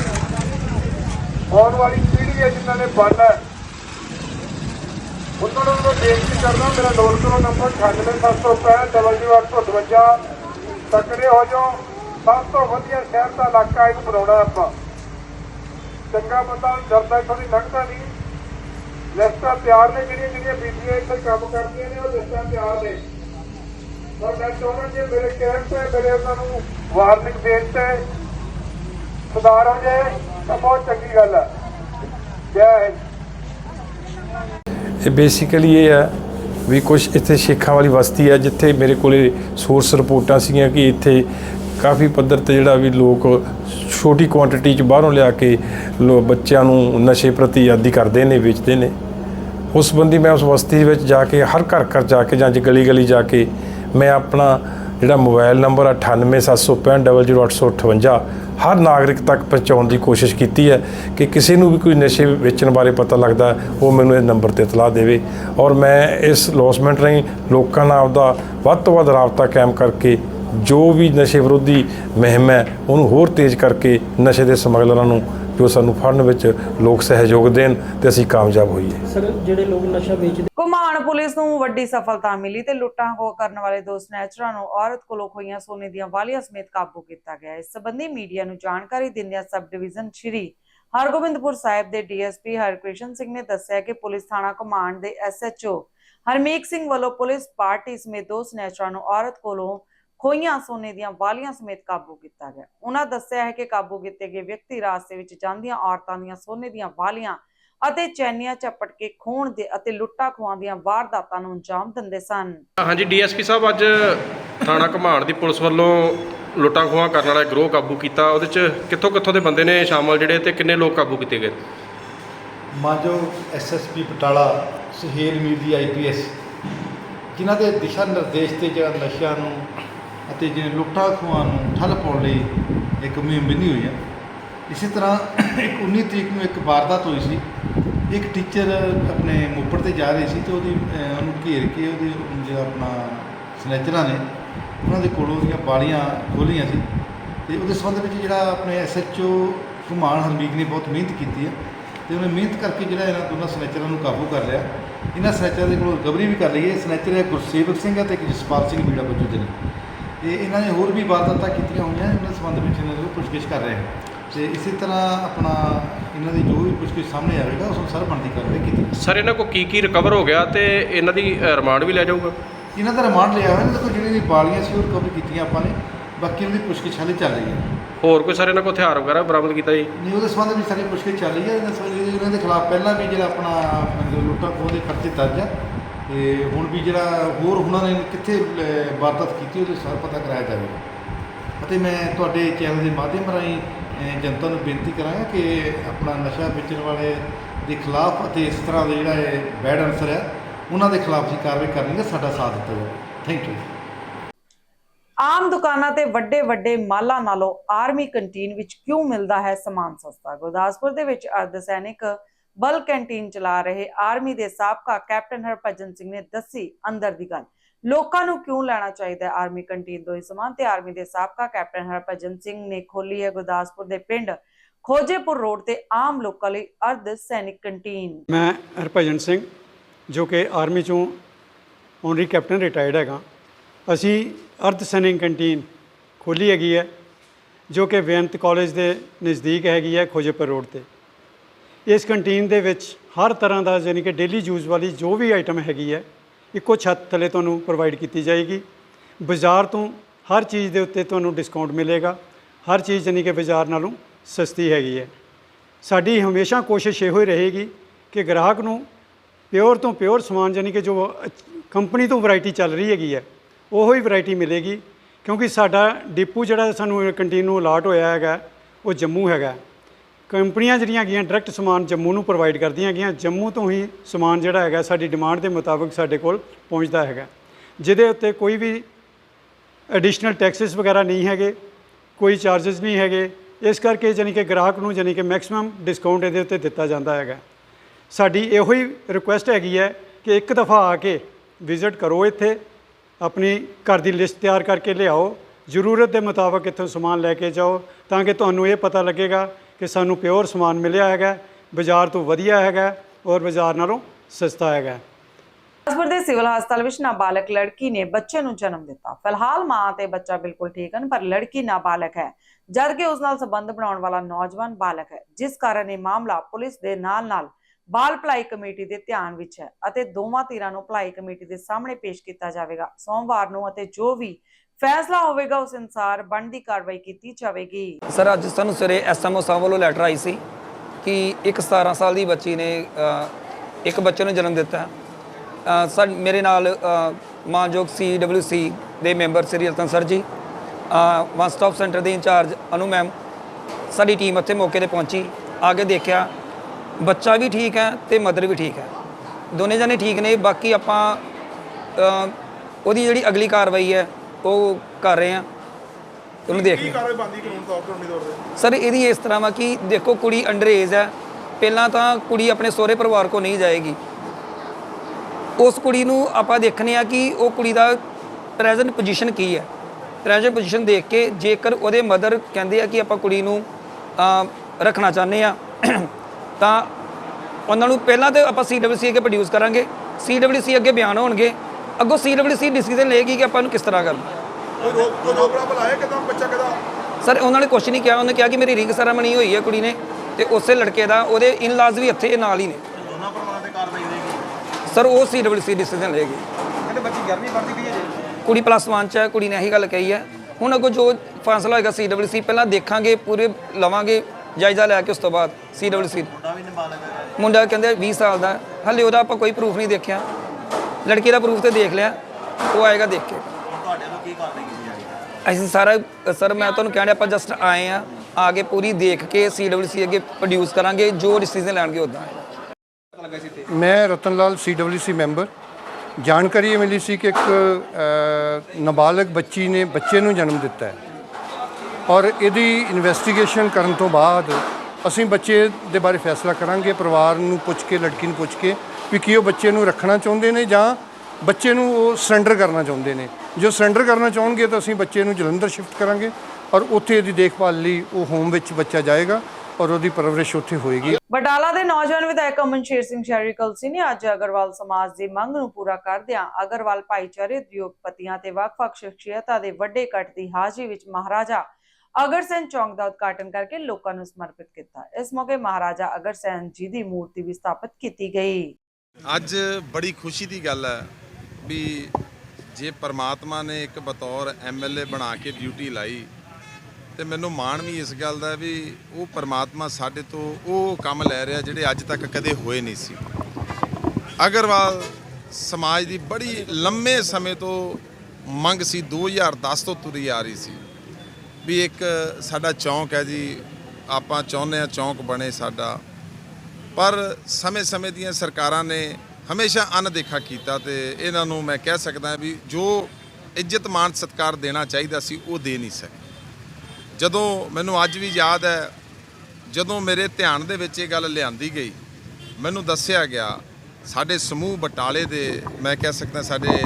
ਆਉਣ ਵਾਲੀ ਪੀੜ੍ਹੀ ਹੈ, ਜਿਨ੍ਹਾਂ ਨੇ ਬਣਨਾ ਉਹਨਾਂ ਨੂੰ ਮੈਂ ਬੇਨਤੀ ਕਰਦਾ, ਮੇਰਾ ਨੋਟ ਕਰੋ ਨੰਬਰ 98765 ਤਕੜੇ ਹੋ ਜਾਓ, ਸਭ ਤੋਂ ਵਧੀਆ ਸ਼ਹਿਰ ਦਾ ਇਲਾਕਾ ਇਹਨੂੰ ਬਣਾਉਣਾ ਆਪਾਂ। ਚੰਗਾ ਬੰਦਾ, ਡਰਦਾ ਇੱਥੋਂ ਦੀ ਲੰਘਦਾ ਨਹੀਂ ਲਿਸਟਾਂ ਤਿਆਰ ਨੇ ਜਿਹੜੀਆਂ ਜਿਹੜੀਆਂ ਬੀਬੀਆਂ ਇੱਥੇ ਕੰਮ ਕਰਦੀਆਂ ਨੇ, ਉਹ ਲਿਸਟਾਂ ਤਿਆਰ ਨੇ। ਪਰ ਮੈਂ ਚਾਹੁੰਦਾ ਜੇ ਮੇਰੇ ਕਹਿਣ ਤੇ, ਮੇਰੇ ਉਹਨਾਂ ਨੂੰ ਵਾਰਨਿੰਗ ਦੇਣ ਤੇ ਸੁਧਾਰ ਹੋ ਜਾਏ, ਤਾਂ ਬਹੁਤ ਚੰਗੀ ਗੱਲ ਹੈ ਜੈ ਹਿੰਦ। ਇਹ ਬੇਸਿਕਲੀ ਇਹ ਹੈ ਵੀ ਕੁਝ ਇੱਥੇ ਸ਼ੇਖਾਂ ਵਾਲੀ ਬਸਤੀ ਹੈ, ਜਿੱਥੇ ਮੇਰੇ ਕੋਲੇ ਸੋਰਸ ਰਿਪੋਰਟਾਂ ਸੀਗੀਆਂ ਕਿ ਇੱਥੇ ਕਾਫੀ ਪੱਧਰ ਤੇ ਜਿਹੜਾ ਵੀ ਲੋਕ ਛੋਟੀ ਕੁਆਂਟੀਟੀ ਚ ਬਾਹਰੋਂ ਲਿਆ ਕੇ ਲੋ ਬੱਚਿਆਂ ਨੂੰ ਨਸ਼ੇ ਪ੍ਰਤੀ ਆਦੀ ਕਰਦੇ ਨੇ, ਵੇਚਦੇ ਨੇ। ਉਸ ਸੰਬੰਧੀ ਮੈਂ ਉਸ ਬਸਤੀ ਵਿੱਚ ਜਾ ਕੇ, ਹਰ ਘਰ ਘਰ ਜਾ ਕੇ ਜਾਂ ਗਲੀ ਗਲੀ ਜਾ ਕੇ ਮੈਂ ਆਪਣਾ ਜਿਹੜਾ ਮੋਬਾਈਲ ਨੰਬਰ 9876500858 ਹਰ ਨਾਗਰਿਕ ਤੱਕ ਪਹੁੰਚਾਉਣ ਦੀ ਕੋਸ਼ਿਸ਼ ਕੀਤੀ ਹੈ ਕਿ ਕਿਸੇ ਨੂੰ ਵੀ ਕੋਈ ਨਸ਼ੇ ਵੇਚਣ ਬਾਰੇ ਪਤਾ ਲੱਗਦਾ, ਉਹ ਮੈਨੂੰ ਇਸ ਨੰਬਰ ਤੇ ਇਤਲਾਹ ਦੇਵੇ। ਔਰ ਮੈਂ ਇਸ ਲੌਸਮੈਂਟ ਰਾਹੀਂ ਲੋਕਾਂ ਨਾਲ ਆਪਦਾ ਵੱਧ ਤੋਂ ਵੱਧ ਰਾਬਤਾ ਕਾਇਮ ਕਰਕੇ ਜੋ ਵੀ ਨਸ਼ੇ ਵਿਰੋਧੀ ਮੁਹਿੰਮ ਹੈ, ਉਹਨੂੰ ਹੋਰ ਤੇਜ਼ ਕਰਕੇ ਨਸ਼ੇ ਦੇ ਸਮਗਲਰਾਂ ਨੂੰ ਉਹ ਸਾਨੂੰ ਫੜਨ ਵਿੱਚ ਲੋਕ ਸਹਿਯੋਗ ਦੇਣ ਤੇ ਅਸੀਂ ਕਾਮਯਾਬ ਹੋਈਏ। ਸਰ ਜਿਹੜੇ ਲੋਕ ਨਸ਼ਾ ਵੇਚਦੇ ਘੁਮਾਣ ਪੁਲਿਸ ਨੂੰ ਵੱਡੀ ਸਫਲਤਾ ਮਿਲੀ ਤੇ ਲੁੱਟਾਂ ਖੋਹ ਕਰਨ ਵਾਲੇ ਦੋ ਸਨੈਚਰਾਂ ਨੂੰ ਔਰਤ ਕੋਲੋਂ ਖੋਈਆਂ ਸੋਨੇ ਦੀਆਂ ਵਾਲੀਆਂ ਸਮੇਤ ਕਾਬੂ ਕੀਤਾ ਗਿਆ। ਇਸ ਸੰਬੰਧੀ ਮੀਡੀਆ ਨੂੰ ਜਾਣਕਾਰੀ ਦਿੰਦਿਆਂ ਸਬ ਡਿਵੀਜ਼ਨ ਸ਼੍ਰੀ ਹਰਗੋਬਿੰਦਪੁਰ ਸਾਹਿਬ ਦੇ ਡੀਐਸਪੀ ਹਰਕ੍ਰਿਸ਼ਨ ਸਿੰਘ ਨੇ ਦੱਸਿਆ ਕਿ ਪੁਲਿਸ ਥਾਣਾ ਘੁਮਾਣ ਦੇ ਐਸਐਚਓ ਹਰਮੀਤ ਸਿੰਘ ਵੱਲੋਂ ਪੁਲਿਸ ਪਾਰਟੀ ਸਮੇਤ ਦੋ ਸਨੈਚਰਾਂ ਨੂੰ ਔਰਤ ਕੋਲੋਂ ਖੋਈਆਂ ਸੋਨੇ ਦੀਆਂ ਵਾਲੀਆਂ ਸਮੇਤ ਕਾਬੂ ਕੀਤਾ ਗਿਆ। ਉਹਨਾਂ ਦੱਸਿਆ ਹੈ ਕਿ ਕਾਬੂ ਕੀਤੇ ਗਏ ਵਿਅਕਤੀ ਰਾਸਤੇ ਵਿੱਚ ਜਾਂਦੀਆਂ ਔਰਤਾਂ ਦੀਆਂ ਸੋਨੇ ਦੀਆਂ ਵਾਲੀਆਂ ਅਤੇ ਚੈਨੀਆਂ ਝਪਟ ਕੇ ਖੋਣ ਦੇ ਅਤੇ ਲੁੱਟਾਂ ਖੋਹਾਂ ਦੀਆਂ ਵਾਰਦਾਤਾਂ ਨੂੰ ਅੰਜਾਮ ਦਿੰਦੇ ਸਨ। ਹਾਂਜੀ ਡੀਐਸਪੀ ਸਾਹਿਬ ਅੱਜ ਥਾਣਾ ਘਮਾਣ ਦੀ ਪੁਲਿਸ ਵੱਲੋਂ ਲੁੱਟਾਂ ਖੋਹਾਂ ਕਰਨ ਵਾਲਾ ਗਰੋਹ ਕਾਬੂ ਕੀਤਾ। ਉਹਦੇ ਚ ਕਿੱਥੋਂ ਕਿੱਥੋਂ ਦੇ ਬੰਦੇ ਨੇ ਸ਼ਾਮਲ ਜਿਹੜੇ ਤੇ ਕਿੰਨੇ ਲੋਕ ਕਾਬੂ ਕੀਤੇ ਗਏ? ਮਾਨਯੋਗ ਐਸਐਸਪੀ ਬਟਾਲਾ ਸੁਹੇਲ ਮੀਰ ਦੀ ਆਈਪੀਐਸ ਜਿਨ੍ਹਾਂ ਦੇ ਦਿਸ਼ਾ ਨਿਰਦੇਸ਼ ਤੇ ਜਿਹੜਾ ਨਸ਼ਿਆਂ ਨੂੰ ਅਤੇ ਜਿਹੜੇ ਲੁੱਟਾਂ ਖੋਹਾਂ ਨੂੰ ਠੱਲ ਪਾਉਣ ਲਈ ਇੱਕ ਮੁਹਿੰਮ ਬੰਨੀ ਹੋਈ ਹੈ ਇਸੇ ਤਰ੍ਹਾਂ ਇੱਕ 19 ਤਰੀਕ ਨੂੰ ਇੱਕ ਵਾਰਦਾਤ ਹੋਈ ਸੀ। ਇੱਕ ਟੀਚਰ ਆਪਣੇ ਮੋਪੜ ਤੇ ਜਾ ਰਹੀ ਸੀ ਤੇ ਉਹਦੀ ਉਹਨੂੰ ਘੇਰ ਕੇ ਉਹਦੇ ਜਿਹੜਾ ਆਪਣਾ ਸਨੈਚਰਾਂ ਨੇ ਉਹਨਾਂ ਦੇ ਕੋਲੋਂ ਉਹਦੀਆਂ ਬਾਲੀਆਂ ਖੋਲੀਆਂ ਸੀ। ਤੇ ਉਹਦੇ ਸੰਬੰਧ ਵਿੱਚ ਜਿਹੜਾ ਆਪਣੇ ਐਸਐਚਓ ਘੁਮਾਣ ਹਰਮੀਕ ਨੇ ਬਹੁਤ ਮਿਹਨਤ ਕੀਤੀ ਹੈ ਤੇ ਉਹਨੇ ਮਿਹਨਤ ਕਰਕੇ ਜਿਹੜਾ ਇਹਨਾਂ ਦੋਨਾਂ ਸਨੈਚਰਾਂ ਨੂੰ ਕਾਬੂ ਕਰ ਲਿਆ। ਇਹਨਾਂ ਸਨੈਚਰਾਂ ਦੇ ਕੋਲੋਂ ਰਿਕਵਰੀ ਵੀ ਕਰ ਲਈ ਹੈ ਸਨੈਚਰ ਹੈ ਗੁਰਸੇਵਕ ਸਿੰਘ ਹੈ ਤੇ ਇੱਕ ਜਸਪਾਲ ਸਿੰਘ ਬੀੜਾ ਬੱਜੂ ਦੇ ਨੇ। ਤੇ ਇਹਨਾਂ ਨੇ ਹੋਰ ਵੀ ਵਾਰਦਾਤਾਂ ਕੀਤੀਆਂ ਹੋਈਆਂ ਉਹਨਾਂ ਸੰਬੰਧ ਵਿੱਚ ਇਹਨਾਂ ਨੂੰ ਪੁੱਛਗਿੱਛ ਕਰ ਰਹੇ ਹਾਂ ਤੇ ਇਸੇ ਤਰ੍ਹਾਂ ਆਪਣਾ ਇਹਨਾਂ ਦੀ ਜੋ ਵੀ ਪੁੱਛਗਿੱਛ ਸਾਹਮਣੇ ਆਵੇਗਾ ਉਸ ਅਨੁਸਾਰ ਬਣਦੀ ਕਾਰਵਾਈ ਕੀਤੀ ਸਰ ਇਹਨਾਂ ਕੋਲ ਕੀ ਕੀ ਰਿਕਵਰ ਹੋ ਗਿਆ ਤੇ ਇਹਨਾਂ ਦੀ ਰਿਮਾਂਡ ਵੀ ਲੈ ਜਾਊਗਾ? ਇਹਨਾਂ ਦਾ ਰਿਮਾਂਡ ਲਿਆ ਹੋਇਆ ਇਹਨਾਂ ਕੋਲ ਜਿਹੜੀਆਂ ਬਾਲੀਆਂ ਸੀ ਉਹ ਰਿਕਵਰ ਕੀਤੀਆਂ ਆਪਾਂ ਨੇ। ਬਾਕੀ ਉਹਨਾਂ ਦੀ ਪੁੱਛਗਿੱਛ ਹਾਲੇ ਚੱਲ ਰਹੀ ਹੈ। ਹੋਰ ਕੋਈ ਸਰ ਇਹਨਾਂ ਕੋਲ ਹਥਿਆਰ ਵਗੈਰਾ ਬਰਾਮਦ ਕੀਤਾ ਜੀ? ਨਹੀਂ ਉਹਦੇ ਸੰਬੰਧ ਵਿੱਚ ਸਾਡੀ ਪੁੱਛਗਿੱਛ ਚੱਲ ਰਹੀ ਹੈ। ਇਹਨਾਂ ਇਹਨਾਂ ਦੇ ਖਿਲਾਫ ਪਹਿਲਾਂ ਵੀ ਜਿਹੜਾ ਆਪਣਾ ਲੁੱਟਾਂ ਖੋਹ ਦੇ ਖਰਚੇ ਦਰਜ ਆ। ਤੇ ਹੁਣ ਵੀ ਜਿਹੜਾ ਹੋਰ ਉਹਨਾਂ ਨੇ ਕਿੱਥੇ ਅਹ, ਕੀਤੀ ਉਹਦੇ ਸਾਰ ਪਤਾ ਕਰਾਇਆ ਜਾਵੇਗਾ। ਅਤੇ ਮੈਂ ਤੁਹਾਡੇ ਚੈਨਲ ਦੇ ਮਾਧਿਅਮ ਰਾਹੀਂ ਜਨਤਾ ਨੂੰ ਬੇਨਤੀ ਕਰਾਂਗਾ ਕਿ ਆਪਣਾ ਨਸ਼ਾ ਵੇਚਣ ਵਾਲੇ ਦੇ ਖਿਲਾਫ ਅਤੇ ਇਸ ਤਰ੍ਹਾਂ ਦੇ ਜਿਹੜਾ ਇਹ ਬੈਡ ਅਨਸਰ ਹੈ ਉਹਨਾਂ ਦੇ ਖਿਲਾਫ ਅਸੀਂ ਕਾਰਵਾਈ ਕਰਨੀ ਹੈ ਸਾਡਾ ਸਾਥ ਦਿੱਤਾ ਜਾਵੇ। ਥੈਂਕ ਯੂ ਆਮ ਦੁਕਾਨਾਂ ਤੇ ਵੱਡੇ ਵੱਡੇ ਮਾਲਾਂ ਨਾਲੋਂ ਆਰਮੀ ਕੰਟੀਨ ਵਿੱਚ ਕਿਉਂ ਮਿਲਦਾ ਹੈ ਸਮਾਨ ਸਸਤਾ? ਗੁਰਦਾਸਪੁਰ ਦੇ ਵਿੱਚ ਅਰਧ ਸੈਨਿਕ ਬਲ ਕੈਂਟੀਨ ਚਲਾ ਰਹੇ ਆਰਮੀ ਦੇ ਸਾਬਕਾ ਕੈਪਟਨ ਹਰਭਜਨ ਸਿੰਘ ਨੇ ਦੱਸੀ ਅੰਦਰ ਦੀ ਗੱਲ। ਲੋਕਾਂ ਨੂੰ ਕਿਉਂ ਲੈਣਾ ਚਾਹੀਦਾ ਹੈ ਆਰਮੀ ਕੰਟੀਨ ਤੋਂ ਹੀ ਸਮਾਨ? ਤੇ ਆਰਮੀ ਦੇ ਸਾਬਕਾ ਕੈਪਟਨ ਹਰਭਜਨ ਸਿੰਘ ਨੇ ਖੋਲੀ ਹੈ ਗੁਰਦਾਸਪੁਰ ਦੇ ਪਿੰਡ ਖੋਜੇਪੁਰ ਰੋਡ ਤੇ ਆਮ ਲੋਕਾਂ ਲਈ ਅਰਧ ਸੈਨਿਕ ਕੰਟੀਨ। ਮੈਂ ਹਰਭਜਨ ਸਿੰਘ, ਜੋ ਕਿ ਆਰਮੀ ਚੋਂ ਓਨਰੀ ਕੈਪਟਨ ਰਿਟਾਇਰਡ ਹੈਗਾ। ਅਸੀਂ ਅਰਧ ਸੈਨਿਕ ਕੰਟੀਨ ਖੋਲੀ ਹੈਗੀ ਹੈ, ਜੋ ਕਿ ਬੇਅੰਤ ਕਾਲਜ ਦੇ ਨਜ਼ਦੀਕ ਹੈਗੀ ਹੈ ਖੋਜੇਪੁਰ ਰੋਡ ਤੇ। ਇਸ ਕੰਟੀਨ ਦੇ ਵਿੱਚ ਹਰ ਤਰ੍ਹਾਂ ਦਾ ਯਾਨੀ ਕਿ ਡੇਲੀ ਯੂਜ਼ ਵਾਲੀ ਜੋ ਵੀ ਆਈਟਮ ਹੈਗੀ ਹੈ, ਇੱਕੋ ਛੱਤ ਥੱਲੇ ਤੁਹਾਨੂੰ ਪ੍ਰੋਵਾਈਡ ਕੀਤੀ ਜਾਏਗੀ। ਬਾਜ਼ਾਰ ਤੋਂ ਹਰ ਚੀਜ਼ ਦੇ ਉੱਤੇ ਤੁਹਾਨੂੰ ਡਿਸਕਾਊਂਟ ਮਿਲੇਗਾ। ਹਰ ਚੀਜ਼ ਯਾਨੀ ਕਿ ਬਾਜ਼ਾਰ ਨਾਲੋਂ ਸਸਤੀ ਹੈਗੀ ਹੈ। ਸਾਡੀ ਹਮੇਸ਼ਾ ਕੋਸ਼ਿਸ਼ ਇਹੋ ਹੀ ਰਹੇਗੀ ਕਿ ਗ੍ਰਾਹਕ ਨੂੰ ਪਿਓਰ ਤੋਂ ਪਿਓਰ ਸਮਾਨ ਯਾਨੀ ਕਿ ਜੋ ਕੰਪਨੀ ਤੋਂ ਵੈਰਾਈਟੀ ਚੱਲ ਰਹੀ ਹੈਗੀ ਹੈ, ਉਹੋ ਹੀ ਵੈਰਾਈਟੀ ਮਿਲੇਗੀ। ਕਿਉਂਕਿ ਸਾਡਾ ਡਿਪੂ ਜਿਹੜਾ ਸਾਨੂੰ ਕੰਟੀਨ ਨੂੰ ਅਲਾਟ ਹੋਇਆ ਹੈਗਾ, ਉਹ ਜੰਮੂ ਹੈਗਾ। ਕੰਪਨੀਆਂ ਜਿਹੜੀਆਂ ਹੈਗੀਆਂ ਡਾਇਰੈਕਟ ਸਮਾਨ ਜੰਮੂ ਨੂੰ ਪ੍ਰੋਵਾਈਡ ਕਰਦੀਆਂ ਹੈਗੀਆਂ। ਜੰਮੂ ਤੋਂ ਹੀ ਸਮਾਨ ਜਿਹੜਾ ਹੈਗਾ, ਸਾਡੀ ਡਿਮਾਂਡ ਦੇ ਮੁਤਾਬਕ ਸਾਡੇ ਕੋਲ ਪਹੁੰਚਦਾ ਹੈਗਾ। ਜਿਹਦੇ ਉੱਤੇ ਕੋਈ ਵੀ ਐਡੀਸ਼ਨਲ ਟੈਕਸਸ ਵਗੈਰਾ ਨਹੀਂ ਹੈਗੇ, ਕੋਈ ਚਾਰजेस ਨਹੀਂ ਹੈਗੇ। ਇਸ ਕਰਕੇ ਜਾਨੀ ਕਿ ਗ੍ਰਾਹਕ ਨੂੰ ਜਾਨੀ ਕਿ ਮੈਕਸਿਮਮ ਡਿਸਕਾਊਂਟ ਇਹਦੇ ਉੱਤੇ ਦਿੱਤਾ ਜਾਂਦਾ ਹੈਗਾ। ਸਾਡੀ ਇਹੋ ਹੀ ਰਿਕੁਐਸਟ ਹੈਗੀ ਹੈ ਕਿ ਇੱਕ ਦਫਾ ਆ ਕੇ ਵਿਜ਼ਿਟ ਕਰੋ ਇੱਥੇ, ਆਪਣੀ ਘਰ ਦੀ ਲਿਸਟ ਤਿਆਰ ਕਰਕੇ ਲਿਆਓ। ਜ਼ਰੂਰਤ ਦੇ ਮੁਤਾਬਕ ਇੱਥੋਂ ਸਮਾਨ ਲੈ ਕੇ ਜਾਓ, ਤਾਂ ਕਿ ਤੁਹਾਨੂੰ ਇਹ ਪਤਾ ਲੱਗੇਗਾ ਕਿ ਸਾਨੂੰ ਪਿਓਰ ਸਮਾਨ ਮਿਲਿਆ ਹੈਗਾ, ਬਾਜ਼ਾਰ ਤੋਂ ਵਧੀਆ ਹੈਗਾ ਔਰ ਬਾਜ਼ਾਰ ਨਾਲੋਂ ਸਸਤਾ ਹੈਗਾ। ਗੁਰਦਾਸਪੁਰ ਦੇ ਸਿਵਲ ਹਸਪਤਾਲ ਵਿੱਚ ਨਾਬਾਲਗ ਲੜਕੀ ਨੇ ਬੱਚੇ ਨੂੰ ਜਨਮ ਦਿੱਤਾ। ਫਿਲਹਾਲ ਮਾਂ ਤੇ ਬੱਚਾ ਬਿਲਕੁਲ ਠੀਕ ਹਨ, ਪਰ ਲੜਕੀ ਨਾਬਾਲਗ ਹੈ। ਜਦ ਕਿ ਉਸ ਨਾਲ ਸੰਬੰਧ ਬਣਾਉਣ ਵਾਲਾ ਨੌਜਵਾਨ ਬਾਲਕ ਹੈ, ਜਿਸ ਕਾਰਨ ਇਹ ਮਾਮਲਾ ਪੁਲਿਸ ਦੇ ਨਾਲ-ਨਾਲ ਬਾਲ ਭਲਾਈ ਕਮੇਟੀ ਦੇ ਧਿਆਨ ਵਿੱਚ ਹੈ ਅਤੇ ਦੋਵਾਂ ਧਿਰਾਂ ਨੂੰ ਭਲਾਈ ਕਮੇਟੀ ਦੇ ਸਾਹਮਣੇ ਪੇਸ਼ ਕੀਤਾ ਜਾਵੇਗਾ। ਸੋਮਵਾਰ ਨੂੰ ਅਤੇ ਜੋ ਵੀ ਫੈਸਲਾ ਹੋਵੇਗਾ ਉਸ ਅਨੁਸਾਰ ਬਣਦੀ ਕਾਰਵਾਈ ਕੀਤੀ ਜਾਵੇਗੀ। ਸਰ ਅੱਜ ਸਾਨੂੰ ਸਵੇਰੇ ਐਸਐਮਓ ਸਾਹਿਬ ਵੱਲੋਂ ਲੈਟਰ ਆਈ ਸੀ ਕਿ ਇੱਕ 17 ਸਾਲ ਦੀ ਬੱਚੀ ਨੇ ਅ, ਇੱਕ ਬੱਚੇ ਨੂੰ ਜਨਮ ਦਿੱਤਾ। ਅ, ਸਾ ਮੇਰੇ ਨਾਲ ਅ, ਮਾਨਯੋਗ ਸੀ ਦੇ member Shri Ratan sir ji one stop centre ਦੇ ਇੰਚਾਰਜ ਅਨੂ ਮੈਮ ਸਾਡੀ ਟੀਮ ਉੱਥੇ ਮੌਕੇ ਤੇ ਪਹੁੰਚੀ। ਆ ਕੇ ਦੇਖਿਆ ਬੱਚਾ ਵੀ ਠੀਕ ਹੈ ਤੇ ਮਦਰ ਵੀ ਠੀਕ ਹੈ। ਦੋਨੇ ਜਣੇ ਠੀਕ ਨੇ ਬਾਕੀ ਆਪਾਂ ਅ, ਉਹਦੀ ਜਿਹੜੀ ਅਗਲੀ ਕਾਰਵਾਈ ਹੈ ਉਹ ਕਰ ਰਹੇ ਹਾਂ ਉਹਨੂੰ ਦੇਖ। ਬੰਦੀ ਕਾਨੂੰਨ ਤੌਰ ਤੇ ਸਰ ਇਹਦੀ ਇਸ ਤਰ੍ਹਾਂ ਵਾ ਕਿ ਦੇਖੋ ਕੁੜੀ ਅੰਡਰ ਏਜ ਹੈ ਪਹਿਲਾਂ ਤਾਂ ਕੁੜੀ ਆਪਣੇ ਸਹੁਰੇ ਪਰਿਵਾਰ ਕੋ ਨਹੀਂ ਜਾਏਗੀ। ਉਸ ਕੁੜੀ ਨੂੰ ਆਪਾਂ ਦੇਖਨੇ ਆ ਕਿ ਉਹ ਕੁੜੀ ਦਾ ਪ੍ਰੈਜ਼ੈਂਟ ਪੋਜੀਸ਼ਨ ਕੀ ਹੈ ਪ੍ਰੈਜ਼ੈਂਟ ਪੋਜੀਸ਼ਨ ਦੇਖ ਕੇ ਜੇਕਰ ਉਹਦੇ ਮਦਰ ਕਹਿੰਦੇ ਆ ਕਿ ਆਪਾਂ ਕੁੜੀ ਨੂੰ ਰੱਖਣਾ ਚਾਹੁੰਦੇ ਆ ਤਾਂ ਉਹਨਾਂ ਨੂੰ ਪਹਿਲਾਂ ਤੇ ਆਪਾਂ ਸੀਡਬਲਯੂਸੀ ਅੱਗੇ ਪ੍ਰੋਡਿਊਸ ਕਰਾਂਗੇ। ਸੀਡਬਲਯੂਸੀ ਅੱਗੇ ਬਿਆਨ ਹੋਣਗੇ। ਅੱਗੋਂ ਸੀਡਬਲਯੂਸੀ ਡਿਸੀਜਨ ਲਏਗੀ ਕਿ ਆਪਾਂ ਨੂੰ ਕਿਸ ਤਰ੍ਹਾਂ ਕਰਨਾ। ਕੋਈ ਰੋਕੜਾ ਬੁਲਾਇਆ ਕਿਦਾਂ ਬੱਚਾ ਕਿਦਾਂ? ਸਰ ਉਹਨਾਂ ਨੇ ਕੁਝ ਨਹੀਂ ਕਿਹਾ। ਉਹਨੇ ਕਿਹਾ ਕਿ ਮੇਰੀ ਰਿੰਗ ਸੈਰਾਮਨੀ ਹੋਈ ਹੈ ਕੁੜੀ ਨੇ ਤੇ ਉਸੇ ਲੜਕੇ ਦਾ ਉਹਦੇ ਇਨ-ਲਾਜ਼ ਵੀ ਇੱਥੇ ਨਾਲ ਹੀ ਨੇ। ਦੋਨਾਂ ਪਰਿਵਾਰਾਂ ਤੇ ਕਾਰਵਾਈ ਹੋਏਗੀ। ਸਰ ਉਹ ਸੀਡਬਲਯੂਸੀ ਡਿਸੀਜਨ ਲਏਗੀ। ਕਹਿੰਦੇ ਬੱਚੀ 11ਵੀਂ ਪੜ੍ਹਦੀ ਪਈ ਹੈ ਜੀ। ਕੁੜੀ ਪਲੱਸ 1 ਚ ਹੈ ਕੁੜੀ ਨੇ ਇਹੀ ਗੱਲ ਕਹੀ ਹੈ। ਹੁਣ ਅੱਗੋਂ ਜੋ ਫੈਸਲਾ ਹੋਏਗਾ ਸੀਡਬਲਯੂਸੀ ਪਹਿਲਾਂ ਦੇਖਾਂਗੇ ਪੂਰੇ ਲਵਾਂਗੇ ਜਾਇਜ਼ਾ ਲੈ ਕੇ ਉਸ ਤੋਂ ਬਾਅਦ ਸੀਡਬਲਯੂਸੀ ਮੁੰਡਾ ਵੀ ਨਾਬਾਲਗ ਹੈ ਮੁੰਡਾ ਕਹਿੰਦੇ 20 ਸਾਲ ਦਾ ਹਲੇ ਉਹਦਾ ਆਪਾਂ ਕੋਈ ਪ੍ਰੂਫ ਨਹੀਂ ਦੇਖਿਆ। ਲੜਕੀ ਦਾ ਪ੍ਰੂਫ ਤੇ ਦੇਖ ਲਿਆ। ਉਹ ਆਏਗਾ ਦੇਖ ਕੇ। ਤੁਹਾਡੇ ਵੱਲੋਂ ਕੀ ਕਾਰਵਾਈ ਕੀਤੀ ਜਾ ਰਹੀ ਹੈ? ਅਸੀਂ ਸਾਰਾ ਸਰ ਮੈਂ ਤੁਹਾਨੂੰ ਕਹਿਣ ਡਿਆ ਆਪਾਂ ਜਸਟ ਆਏ ਆ ਆ ਕੇ ਪੂਰੀ ਦੇਖ ਕੇ ਸੀਡਬਲਯੂਸੀ ਅੱਗੇ ਪ੍ਰੋਡਿਊਸ ਕਰਾਂਗੇ ਜੋ ਡਿਸੀਜਨ ਲੈਣਗੇ ਉਦਾਂ ਮੈਂ ਰਤਨ ਲਾਲ ਸੀਡਬਲਯੂਸੀ ਮੈਂਬਰ ਜਾਣਕਾਰੀ ਇਹ ਮਿਲੀ ਸੀ ਕਿ ਇੱਕ ਨਾਬਾਲਗ ਬੱਚੀ ਨੇ ਬੱਚੇ ਨੂੰ ਜਨਮ ਦਿੱਤਾ ਹੈ। ਔਰ ਇਹਦੀ ਇਨਵੈਸਟੀਗੇਸ਼ਨ ਕਰਨ ਤੋਂ ਬਾਅਦ ਅਸੀਂ ਬੱਚੇ ਦੇ ਬਾਰੇ ਫੈਸਲਾ ਕਰਾਂਗੇ ਪਰਿਵਾਰ ਨੂੰ ਪੁੱਛ ਕੇ ਲੜਕੀ ਨੂੰ ਪੁੱਛ ਕੇ। ਵੀ ਕੀ ਉਹ ਬੱਚੇ ਨੂੰ ਰੱਖਣਾ ਚਾਹੁੰਦੇ ਨੇ ਜਾਂ ਬੱਚੇ ਨੂੰ ਉਹ ਸਰੈਂਡਰ ਕਰਨਾ ਚਾਹੁੰਦੇ ਨੇ। ਜੋ ਸਰੈਂਡਰ ਕਰਨਾ ਚਾਹਣਗੇ ਤਾਂ ਅਸੀਂ ਬੱਚੇ ਨੂੰ ਜਲੰਧਰ ਸ਼ਿਫਟ ਕਰਾਂਗੇ ਔਰ ਉੱਥੇ ਇਹਦੀ ਦੇਖਭਾਲ ਲਈ ਉਹ ਹੋਮ ਵਿੱਚ ਬੱਚਾ ਜਾਏਗਾ ਔਰ ਉਹਦੀ ਪਰਵਰਿਸ਼ ਉੱਥੇ ਹੋਏਗੀ। ਬਟਾਲਾ ਦੇ ਨੌਜਵਾਨ ਵਿਧਾਇਕ ਅਮਨ ਸਿੰਘ ਸ਼ਹਿਰੀ ਕਲਸੀ ਨੇ, ਅੱਜ ਅਗਰਵਾਲ ਸਮਾਜ ਦੀ ਮੰਗ ਨੂੰ ਪੂਰਾ ਕਰਦਿਆਂ ਅਗਰਵਾਲ ਭਾਈਚਾਰੇ ਉਦਯੋਗਪਤੀਆਂ ਤੇ ਵੱਖ-ਵੱਖ ਸ਼ਖਸੀਅਤਾਂ ਦੇ ਵੱਡੇ ਇਕੱਠ ਦੀ ਹਾਜ਼ਰੀ ਵਿੱਚ ਮਹਾਰਾਜਾ ਅਗਰਸੈਨ ਚੌਂਕ ਦਾ ਉਦਘਾਟਨ ਕਰਕੇ ਲੋਕਾਂ ਨੂੰ ਸਮਰਪਿਤ ਕੀਤਾ। ਇਸ ਮੌਕੇ ਮਹਾਰਾਜਾ ਅਗਰਸੈਨ ਜੀ ਦੀ ਮੂਰਤੀ ਵੀ ਸਥਾਪਿਤ ਕੀਤੀ ਗਈ। ਅੱਜ ਬੜੀ ਖੁਸ਼ੀ ਦੀ ਗੱਲ ਹੈ ਵੀ ਜੇ ਪਰਮਾਤਮਾ ਨੇ ਇੱਕ ਬਤੌਰ ਐਮਐਲਏ ਬਣਾ ਕੇ ਡਿਊਟੀ ਲਾਈ ਤੇ ਮੈਨੂੰ ਮਾਣ ਵੀ ਇਸ ਗੱਲ ਦਾ ਵੀ ਉਹ ਪਰਮਾਤਮਾ ਸਾਡੇ ਤੋਂ ਉਹ ਕੰਮ ਲੈ ਰਿਹਾ ਜਿਹੜੇ ਅੱਜ ਤੱਕ ਕਦੇ ਹੋਏ ਨਹੀਂ ਸੀ। ਅਗਰਵਾਲ, ਸਮਾਜ ਦੀ ਬੜੀ ਲੰਮੇ ਸਮੇਂ ਤੋਂ ਮੰਗ ਸੀ 2010 ਤੋਂ ਤੁਰੀ ਆ ਰਹੀ ਸੀ ਵੀ ਇੱਕ ਸਾਡਾ ਚੌਂਕ ਹੈ ਜੀ, ਆਪਾਂ ਚਾਹੁੰਦੇ ਆ ਚੌਂਕ ਬਣੇ ਸਾਡਾ। ਪਰ ਸਮੇਂ-ਸਮੇਂ ਦੀਆਂ ਸਰਕਾਰਾਂ ਨੇ ਹਮੇਸ਼ਾ ਅਣਦੇਖਾ ਕੀਤਾ ਤੇ ਇਹਨਾਂ ਨੂੰ ਮੈਂ ਕਹਿ ਸਕਦਾ ਵੀ ਜੋ ਇੱਜ਼ਤ ਮਾਣ ਸਤਿਕਾਰ ਦੇਣਾ ਚਾਹੀਦਾ ਸੀ, ਉਹ ਦੇ ਨਹੀਂ ਸਕੇ। ਜਦੋਂ ਮੈਨੂੰ ਅੱਜ ਵੀ ਯਾਦ ਹੈ, ਜਦੋਂ ਮੇਰੇ ਧਿਆਨ ਦੇ ਵਿੱਚ ਇਹ ਗੱਲ ਲਿਆਂਦੀ ਗਈ, ਮੈਨੂੰ ਦੱਸਿਆ ਗਿਆ, ਸਾਡੇ ਸਮੂਹ ਬਟਾਲੇ ਦੇ, ਮੈਂ ਕਹਿ ਸਕਦਾ ਸਾਡੇ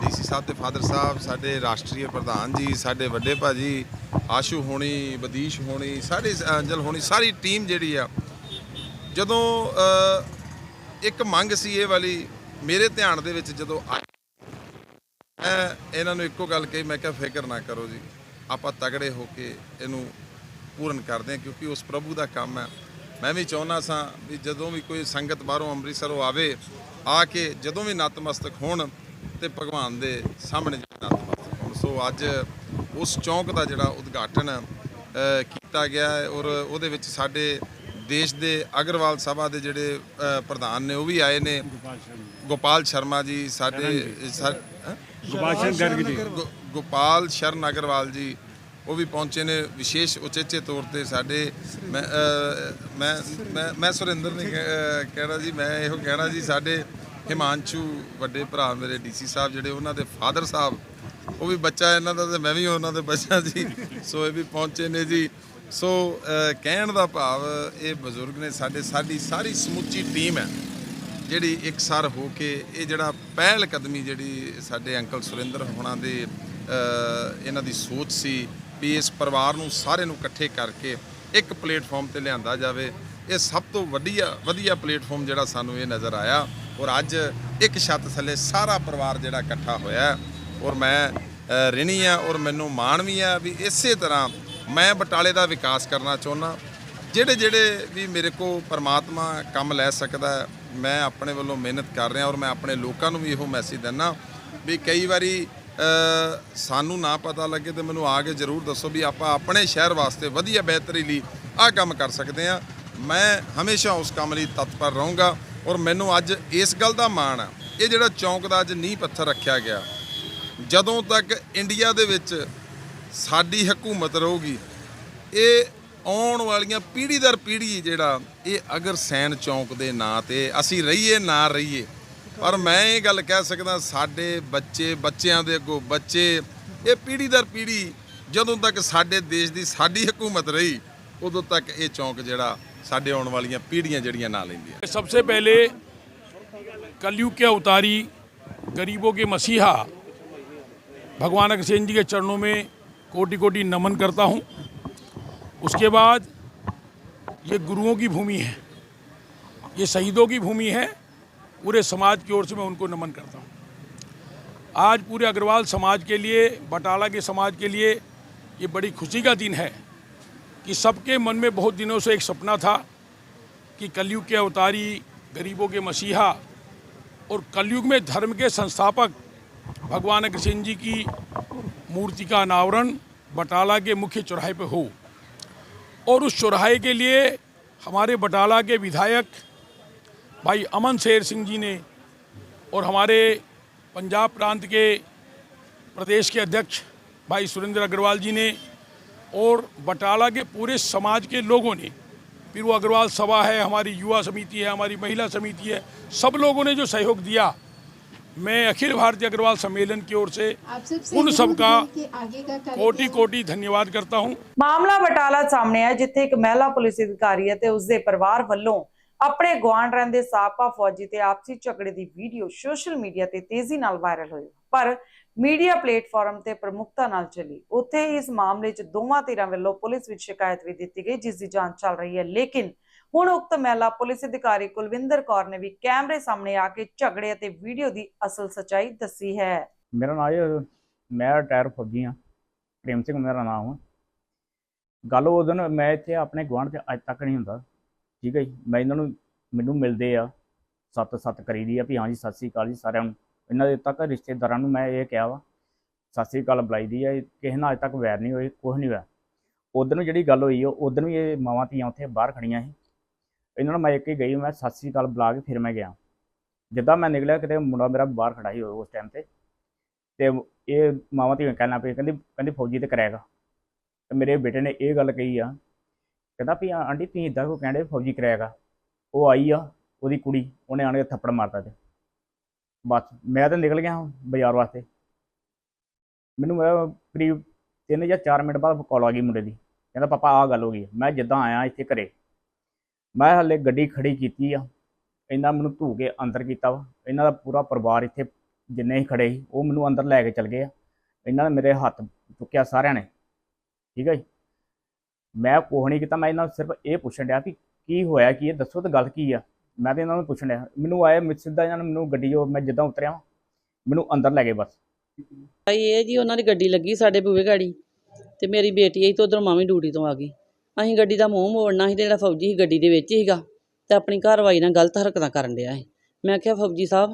ਡੀਸੀ ਸਾਹਿਬ ਦੇ ਫਾਦਰ ਸਾਹਿਬ, ਸਾਡੇ ਰਾਸ਼ਟਰੀ ਪ੍ਰਧਾਨ ਜੀ, ਸਾਡੇ ਵੱਡੇ ਭਾਜੀ ਆਸ਼ੂ ਹੋਣੀ, ਬਦੀਸ਼ ਹੋਣੀ, ਸਾਡੀ ਅੰਜਲ ਹੋਣੀ, ਸਾਰੀ ਟੀਮ ਜਿਹੜੀ ਆ ਜਦੋਂ ਇੱਕ ਮੰਗ ਸੀ ਇਹ ਵਾਲੀ, ਮੇਰੇ ਧਿਆਨ ਦੇ ਵਿੱਚ ਜਦੋਂ ਆਈ, ਮੈਂ ਇਹਨਾਂ ਨੂੰ ਇੱਕੋ ਗੱਲ ਕਹੀ, ਮੈਂ ਕਿਹਾ ਫਿਕਰ ਨਾ ਕਰੋ ਜੀ, ਆਪਾਂ ਤਗੜੇ ਹੋ ਕੇ ਇਹਨੂੰ ਪੂਰਨ ਕਰਦੇ ਹਾਂ, ਕਿਉਂਕਿ ਉਸ ਪ੍ਰਭੂ ਦਾ ਕੰਮ ਹੈ। ਮੈਂ ਵੀ ਚਾਹੁੰਦਾ ਸਾਂ ਵੀ ਜਦੋਂ ਵੀ ਕੋਈ ਸੰਗਤ ਬਾਹਰੋਂ ਅੰਮ੍ਰਿਤਸਰੋਂ ਆਵੇ, ਆ ਕੇ ਜਦੋਂ ਵੀ ਨਤਮਸਤਕ ਹੋਣ ਤੇ ਭਗਵਾਨ ਦੇ ਸਾਹਮਣੇ ਨਤਮਸਤਕ ਹੋਣ। ਸੋ ਅੱਜ ਉਸ ਚੌਂਕ ਦਾ ਜਿਹੜਾ ਉਦਘਾਟਨ ਕੀਤਾ ਗਿਆ ਹੈ ਔਰ ਉਹਦੇ ਵਿੱਚ ਸਾਡੇ ਦੇਸ਼ ਦੇ ਅਗਰਵਾਲ ਸਭਾ ਦੇ ਜਿਹੜੇ ਪ੍ਰਧਾਨ ਨੇ ਉਹ ਵੀ ਆਏ ਨੇ। ਗੋਪਾਲ ਸ਼ਰਮਾ ਜੀ। ਸਾਡੇ ਸਾ- ਹੈਂ? ਗੋ- ਗੋਪਾਲ ਸ਼ਰਨ ਅਗਰਵਾਲ ਜੀ ਉਹ ਵੀ ਪਹੁੰਚੇ ਨੇ ਵਿਸ਼ੇਸ਼ ਉਚੇਚੇ ਤੌਰ ਤੇ ਸਾਡੇ। ਮੈਂ ਮੈਂ ਮੈਂ ਸੁਰਿੰਦਰ ਨੇ ਕਹਿਣਾ ਜੀ ਮੈਂ ਇਹੋ ਕਹਿਣਾ ਜੀ ਸਾਡੇ ਹਿਮਾਂਸ਼ੂ ਵੱਡੇ ਭਰਾ ਮੇਰੇ ਡੀਸੀ ਸਾਹਿਬ ਜਿਹੜੇ ਉਹਨਾਂ ਦੇ ਫਾਦਰ ਸਾਹਿਬ ਉਹ ਵੀ ਬੱਚਾ ਇਹਨਾਂ ਦਾ ਤੇ ਮੈਂ ਵੀ ਉਹਨਾਂ ਦੇ ਬੱਚਾ ਜੀ। ਸੋ ਇਹ ਵੀ ਪਹੁੰਚੇ ਨੇ ਜੀ। ਸੋ ਕਹਿਣ ਦਾ ਭਾਵ ਇਹ ਬਜ਼ੁਰਗ ਨੇ ਸਾਡੇ ਸਾਡੀ ਸਾਰੀ ਸਮੁੱਚੀ ਟੀਮ ਹੈ ਜਿਹੜੀ ਇਕਸਰ ਹੋ ਕੇ ਇਹ ਜਿਹੜਾ ਪਹਿਲ ਕਦਮੀ ਜਿਹੜੀ ਸਾਡੇ ਅੰਕਲ ਸੁਰਿੰਦਰ ਹੋਣਾ ਦੇ ਇਹਨਾਂ ਦੀ ਸੋਚ ਸੀ ਵੀ ਇਸ ਪਰਿਵਾਰ ਨੂੰ ਸਾਰੇ ਨੂੰ ਇਕੱਠੇ ਕਰਕੇ ਇੱਕ ਪਲੇਟਫਾਰਮ ਤੇ ਲਿਆਂਦਾ ਜਾਵੇ। ਇਹ ਸਭ ਤੋਂ ਵਧੀਆ ਵਧੀਆ ਪਲੇਟਫਾਰਮ ਜਿਹੜਾ ਸਾਨੂੰ ਇਹ ਨਜ਼ਰ ਆਇਆ ਔਰ ਅੱਜ ਇੱਕ ਛੱਤ ਥੱਲੇ ਸਾਰਾ ਪਰਿਵਾਰ ਜਿਹੜਾ ਇਕੱਠਾ ਹੋਇਆ ਔਰ ਮੈਂ ਅ, ਰਿਣੀ ਆ ਔਰ ਮੈਨੂੰ ਮਾਣ ਵੀ ਆ ਵੀ ਇਸੇ ਤਰ੍ਹਾਂ ਮੈਂ ਬਟਾਲੇ ਦਾ ਵਿਕਾਸ ਕਰਨਾ ਚਾਹੁੰਦਾ। ਜਿਹੜੇ ਜਿਹੜੇ ਵੀ ਮੇਰੇ ਕੋ ਪਰਮਾਤਮਾ ਕੰਮ ਲੈ ਸਕਦਾ ਮੈਂ ਆਪਣੇ ਵੱਲੋਂ ਮਿਹਨਤ ਕਰ ਰਿਹਾ ਔਰ ਮੈਂ ਆਪਣੇ ਲੋਕਾਂ ਨੂੰ ਵੀ ਇਹੋ ਮੈਸੇਜ ਦਿੰਦਾ ਵੀ ਕਈ ਵਾਰੀ ਸਾਨੂੰ ਨਾ ਪਤਾ ਲੱਗੇ ਤੇ ਮੈਨੂੰ ਆ ਕੇ ਜ਼ਰੂਰ ਦੱਸੋ ਵੀ ਆਪਾਂ ਆਪਣੇ ਸ਼ਹਿਰ ਵਾਸਤੇ ਵਧੀਆ, ਬਿਹਤਰੀ ਲਈ ਆਹ ਕੰਮ ਕਰ ਸਕਦੇ ਆ ਮੈਂ ਹਮੇਸ਼ਾ ਉਸ ਕੰਮ ਲਈ ਤਤਪਰ ਰਹੂੰਗਾ ਔਰ ਮੈਨੂੰ ਅੱਜ ਇਸ ਗੱਲ ਦਾ ਮਾਣ ਆ। ਇਹ ਜਿਹੜਾ ਚੌਂਕ ਦਾ ਅੱਜ ਨੀਂਹ ਪੱਥਰ ਰੱਖਿਆ ਗਿਆ। ਜਦੋਂ ਤੱਕ ਇੰਡੀਆ ਦੇ ਵਿੱਚ ਸਾਡੀ ਹਕੂਮਤ ਰਹੂਗੀ ਇਹ ਆਉਣ ਵਾਲੀਆਂ ਪੀੜ੍ਹੀ ਦਰ ਪੀੜ੍ਹੀ ਜਿਹੜਾ ਇਹ ਅਗਰ ਸੈਨ ਚੌਂਕ ਦੇ ਨਾਂ ਤੇ ਅਸੀਂ ਰਹੀਏ ਨਾ ਰਹੀਏ ਪਰ ਮੈਂ ਇਹ ਗੱਲ ਕਹਿ ਸਕਦਾ ਸਾਡੇ ਬੱਚੇ ਬੱਚਿਆਂ ਦੇ ਅੱਗੋਂ ਬੱਚੇ ਇਹ ਪੀੜ੍ਹੀ ਦਰ ਪੀੜ੍ਹੀ ਜਦੋਂ ਤੱਕ ਸਾਡੇ ਦੇਸ਼ ਦੀ ਸਾਡੀ ਹਕੂਮਤ ਰਹੀ ਉਦੋਂ ਤੱਕ ਇਹ ਚੌਂਕ ਜਿਹੜਾ ਸਾਡੇ ਆਉਣ ਵਾਲੀਆਂ ਪੀੜ੍ਹੀਆਂ ਜਿਹੜੀਆਂ ਨਾਂ ਲੈਂਦੀਆਂ सबसे पहले कलयुग के अवतारी गरीबों के मसीहा भगवान अग्रसेन जी के चरणों में कोटि कोटि नमन करता हूँ। उसके बाद ये गुरुओं की भूमि है, ये शहीदों की भूमि है, पूरे समाज की ओर से मैं उनको नमन करता हूँ। आज पूरे अग्रवाल समाज के लिए, बटाला के समाज के लिए ये बड़ी खुशी का दिन है कि सबके मन में बहुत दिनों से एक सपना था कि कलयुग के अवतारी, गरीबों के मसीहा और कलयुग में धर्म के संस्थापक भगवान कृष्ण जी की मूर्ति का अनावरण बटाला के मुख्य चौराहे पे हो। और उस चौराहे के लिए हमारे बटाला के विधायक भाई अमन शेर सिंह जी ने और हमारे पंजाब प्रांत के प्रदेश के अध्यक्ष भाई सुरेंद्र अग्रवाल जी ने और बटाला के पूरे समाज के लोगों ने फिर वो अग्रवाल सभा है, हमारी युवा समिति है, हमारी महिला समिति है, सब लोगों ने जो सहयोग दिया मैं अखिल भारतीय अग्रवाल सम्मेलन की ओर से उन सबका कोटि कोटि धन्यवाद करता हूँ ਮਾਮਲਾ ਬਟਾਲਾ ਸਾਹਮਣੇ ਹੈ ਜਿੱਥੇ ਇੱਕ ਮਹਿਲਾ ਪੁਲਿਸ ਅਧਿਕਾਰੀ ਅਤੇ ਉਸਦੇ ਪਰਿਵਾਰ ਵੱਲੋਂ ਆਪਣੇ ਗੁਆਂਢ ਰਹਿੰਦੇ ਸਾਬਕਾ ਫੌਜੀ ਤੇ ਆਪਸੀ ਝਗੜੇ ਦੀ ਵੀਡੀਓ ਸੋਸ਼ਲ ਮੀਡੀਆ ਤੇ ਤੇਜ਼ੀ ਨਾਲ ਵਾਇਰਲ ਹੋਈ ਪਰ ਮੀਡੀਆ ਪਲੇਟਫਾਰਮ ਤੇ ਪ੍ਰਮੁਖਤਾ ਨਾਲ ਚੱਲੀ ਉੱਥੇ ਹੀ ਇਸ ਮਾਮਲੇ 'ਚ ਦੋਵਾਂ ਧਿਰਾਂ ਵੱਲੋਂ ਪੁਲਿਸ ਵਿੱਚ ਸ਼ਿਕਾਇਤ ਵੀ ਦਿੱਤੀ ਗਈ ਜਿਸ ਦੀ ਜਾਂਚ ਚੱਲ ਰਹੀ ਹੈ ਲੇਕਿਨ ਹੁਣ ਉਕਤ ਮਹਿਲਾ ਪੁਲਿਸ ਅਧਿਕਾਰੀ ਕੁਲਵਿੰਦਰ ਕੌਰ ਨੇ ਵੀ ਕੈਮਰੇ ਸਾਹਮਣੇ ਆ ਕੇ ਝਗੜੇ ਅਤੇ ਵੀਡੀਓ ਦੀ ਅਸਲ ਸਚਾਈ ਦੱਸੀ ਹੈ। ਮੇਰਾ ਨਾਮ ਹੈ ਮੈਂ ਰਿਟਾਇਰ ਫੌਜੀ ਹਾਂ। ਪ੍ਰੇਮ ਸਿੰਘ ਮੇਰਾ ਨਾਮ ਹੈ ਗੱਲ ਉਹ ਦਿਨ ਮੈਂ ਇੱਥੇ ਆਪਣੇ ਗੁਆਂਢ 'ਚ ਅੱਜ ਤੱਕ ਨਹੀਂ ਹੁੰਦਾ। ਠੀਕ ਹੈ ਜੀ, ਮੈਂ ਇਹਨਾਂ ਨੂੰ ਮੈਨੂੰ ਮਿਲਦੇ ਆ, ਸੱਤ ਸੱਤ ਕਰੀਦੀ ਆ ਵੀ ਹਾਂਜੀ ਸਤਿ ਸ੍ਰੀ ਅਕਾਲ ਜੀ ਸਾਰਿਆਂ ਨੂੰ। ਇਹਨਾਂ ਦੇ ਤੱਕ ਰਿਸ਼ਤੇਦਾਰਾਂ ਨੂੰ ਮੈਂ ਇਹ ਕਿਹਾ ਵਾ, ਸਤਿ ਸ੍ਰੀ ਅਕਾਲ ਬੁਲਾਈ ਦੀ ਆ ਕਿਸੇ ਨਾਲ ਅੱਜ ਤੱਕ ਵੈਰ ਨਹੀਂ ਹੋਈ ਕੁਝ ਨਹੀਂ ਹੋਇਆ। ਉਦੋਂ ਜਿਹੜੀ ਗੱਲ ਹੋਈ ਉਹ ਉਦੋਂ ਵੀ ਇਹ ਮਾਵਾਂ ਧੀਆਂ ਉੱਥੇ ਬਾਹਰ ਖੜੀਆਂ ਸੀ। ਇਹਨਾਂ ਨਾਲ ਮੈਂ ਇੱਕ ਹੀ ਗਈ, ਮੈਂ ਸਤਿ ਸ੍ਰੀ ਅਕਾਲ ਬੁਲਾ ਕੇ ਫਿਰ ਮੈਂ ਗਿਆ। ਜਿੱਦਾਂ ਮੈਂ ਨਿਕਲਿਆ ਕਿਤੇ, ਮੁੰਡਾ ਮੇਰਾ ਬਾਹਰ ਖੜਾ ਸੀ ਉਸ ਟਾਈਮ ਤੇ। ਤੇ ਇਹ ਮਾਵਾਂ ਧੀਆਂ ਕਹਿਣਾ ਪਈ ਕਹਿੰਦੀ ਕਹਿੰਦੀ ਫੌਜੀ ਤੇ ਕਰਾਏਗਾ ਤੇ ਮੇਰੇ ਬੇਟੇ ਨੇ ਇਹ ਗੱਲ ਕਹੀ ਆ, ਕਹਿੰਦਾ ਵੀ ਆਂਟੀ ਤੁਸੀਂ ਇਦਾਂ ਕੋ ਕਹਿੰਦੇ ਫੌਜੀ ਕਰਾਏਗਾ ਉਹ ਆਈ ਆ, ਉਹਦੀ ਕੁੜੀ, ਉਹਨੇ ਆਣ ਕੇ ਥੱਪੜ ਮਾਰਤਾ ਤੇ ਬਸ, ਮੈਂ ਤਾਂ ਨਿਕਲ ਗਿਆ ਹਾਂ ਬਾਜ਼ਾਰ ਵਾਸਤੇ। ਮੈਨੂੰ ਕਰੀਬ 3 ਜਾਂ 4 ਮਿੰਟ ਬਾਅਦ ਕਾਲ ਆ ਗਈ ਮੁੰਡੇ ਦੀ। ਕਹਿੰਦਾ, ਪਾਪਾ, ਆਹ ਗੱਲ ਹੋ ਗਈ ਮੈਂ ਜਿੱਦਾਂ ਆਇਆ ਇੱਥੇ ਘਰੇ ਮੈਂ ਹਲੇ ਗੱਡੀ ਖੜੀ ਕੀਤੀ ਆ। ਇਹਨਾਂ ਮੈਨੂੰ ਧੂ ਕੇ ਅੰਦਰ ਕੀਤਾ ਵਾ। ਇਹਨਾਂ ਦਾ ਪੂਰਾ ਪਰਿਵਾਰ ਇੱਥੇ ਜਿੰਨੇ ਹੀ ਖੜੇ ਸੀ, ਉਹ ਮੈਨੂੰ ਅੰਦਰ ਲੈ ਕੇ ਚਲ ਗਏ ਆ। ਇਹਨਾਂ ਨੇ ਮੇਰੇ ਹੱਥ ਚੁੱਕਿਆ ਸਾਰਿਆਂ ਨੇ। ਠੀਕ ਹੈ ਜੀ? ਮੈਂ ਕੁਛ ਨਹੀਂ ਕੀਤਾ, ਮੈਂ ਇਹਨਾਂ ਨੂੰ ਸਿਰਫ ਇਹ ਪੁੱਛਣ ਡਿਆ ਵੀ ਕੀ ਹੋਇਆ, ਕੀ ਇਹ ਦੱਸੋ ਤਾਂ ਗੱਲ ਕੀ ਆ? ਮੈਂ ਤੇ ਇਹਨਾਂ ਨੂੰ ਪੁੱਛਣ ਡਿਆ। ਮੈਨੂੰ ਆਇਆ ਮੈਂ ਸਿੱਧਾ ਇਹਨਾਂ ਨੇ ਮੈਨੂੰ ਗੱਡੀ ਉਹ ਮੈਂ ਜਿੱਦਾਂ ਉਤਰਿਆ ਮੈਨੂੰ ਅੰਦਰ ਲੈ ਗਏ ਬਸ। ਭਾਈ, ਇਹ ਜੀ ਉਹਨਾਂ ਦੀ ਗੱਡੀ ਲੱਗੀ ਸਾਡੇ ਬੂਹੇ ਗਾੜੀ ਤੇ ਮੇਰੀ ਬੇਟੀ ਆਈ ਤੇ ਉਧਰ ਮਾਮੀ ਡਿਊਟੀ ਤੋਂ ਆ ਗਈ। ਅਸੀਂ ਗੱਡੀ ਦਾ ਮੂੰਹ ਮੋੜਨਾ ਸੀ ਅਤੇ ਜਿਹੜਾ ਫੌਜੀ ਸੀ ਗੱਡੀ ਦੇ ਵਿੱਚ ਸੀਗਾ ਅਤੇ ਆਪਣੀ ਕਾਰਵਾਈ ਨਾਲ ਗਲਤ ਹਰਕਤਾਂ ਕਰਨ ਡਿਆ ਸੀ। ਮੈਂ ਆਖਿਆ ਫੌਜੀ ਸਾਹਿਬ,